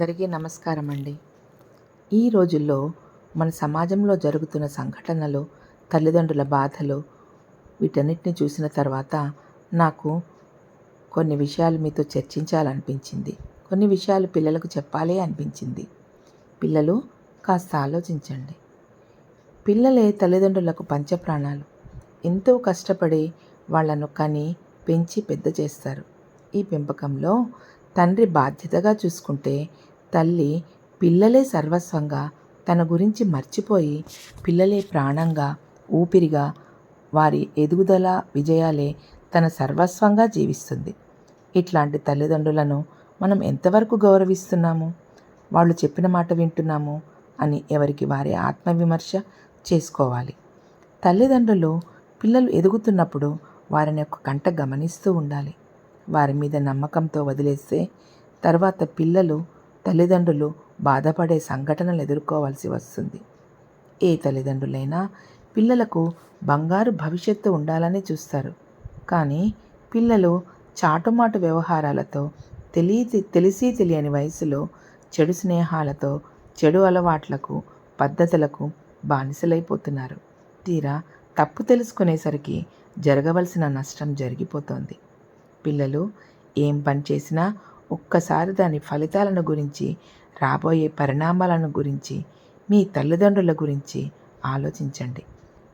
అందరికీ నమస్కారం అండి ఈ రోజుల్లో మన సమాజంలో జరుగుతున్న సంఘటనలు తల్లిదండ్రుల బాధలు వీటన్నిటిని చూసిన తర్వాత నాకు కొన్ని విషయాలు మీతో చర్చించాలనిపించింది. కొన్ని విషయాలు పిల్లలకు చెప్పాలి అనిపించింది. పిల్లలు కాస్త ఆలోచించండి. పిల్లలే తల్లిదండ్రులకు పంచప్రాణాలు. ఎంతో కష్టపడి వాళ్ళను కని పెంచి పెద్ద చేస్తారు. ఈ పెంపకంలో తండ్రి బాధ్యతగా చూసుకుంటే తల్లి పిల్లలే సర్వస్వంగా తన గురించి మర్చిపోయి పిల్లలే ప్రాణంగా ఊపిరిగా వారి ఎదుగుదల విజయాలే తన సర్వస్వంగా జీవిస్తుంది. ఇట్లాంటి తల్లిదండ్రులను మనం ఎంతవరకు గౌరవిస్తున్నాము? వాళ్ళు చెప్పిన మాట వింటున్నాము అని ఎవరికి వారి ఆత్మవిమర్శ చేసుకోవాలి. తల్లిదండ్రులు పిల్లలు ఎదుగుతున్నప్పుడు వారిని ఒక కంట గమనిస్తూ ఉండాలి. వారి మీద నమ్మకంతో వదిలేస్తే తర్వాత పిల్లలు తల్లిదండ్రులు బాధపడే సంఘటనలు ఎదుర్కోవాల్సి వస్తుంది. ఏ తల్లిదండ్రులైనా పిల్లలకు బంగారు భవిష్యత్తు ఉండాలని చూస్తారు. కానీ పిల్లలు చాటుమాటు వ్యవహారాలతో తెలియ తెలిసి తెలియని వయసులో చెడు స్నేహాలతో చెడు అలవాట్లకు పద్ధతులకు బానిసలైపోతున్నారు. తీరా తప్పు తెలుసుకునేసరికి జరగవలసిన నష్టం జరిగిపోతోంది. పిల్లలు ఏం పని చేసినా ఒక్కసారి దాని ఫలితాలను గురించి రాబోయే పరిణామాలను గురించి మీ తల్లిదండ్రుల గురించి ఆలోచించండి.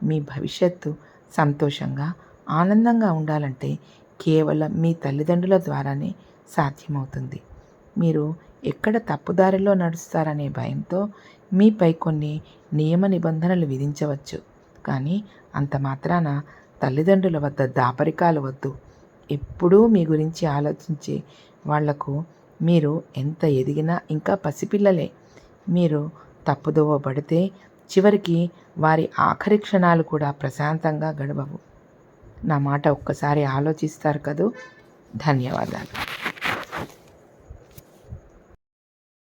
మీ భవిష్యత్తు సంతోషంగా ఆనందంగా ఉండాలంటే కేవలం మీ తల్లిదండ్రుల ద్వారానే సాధ్యమవుతుంది. మీరు ఎక్కడ తప్పుదారిలో నడుస్తారనే భయంతో మీపై కొన్ని నియమ నిబంధనలు విధించవచ్చు. కానీ అంత మాత్రాన తల్లిదండ్రుల వద్ద దాపరికాలు వద్దు. ఎప్పుడూ మీ గురించి ఆలోచించే వాళ్ళకు మీరు ఎంత ఎదిగినా ఇంకా పసిపిల్లలే. మీరు తప్పుదోవ పడితే చివరికి వారి ఆఖరి క్షణాలు కూడా ప్రశాంతంగా గడవవు. నా మాట ఒక్కసారి ఆలోచిస్తారు కదూ? ధన్యవాదాలు.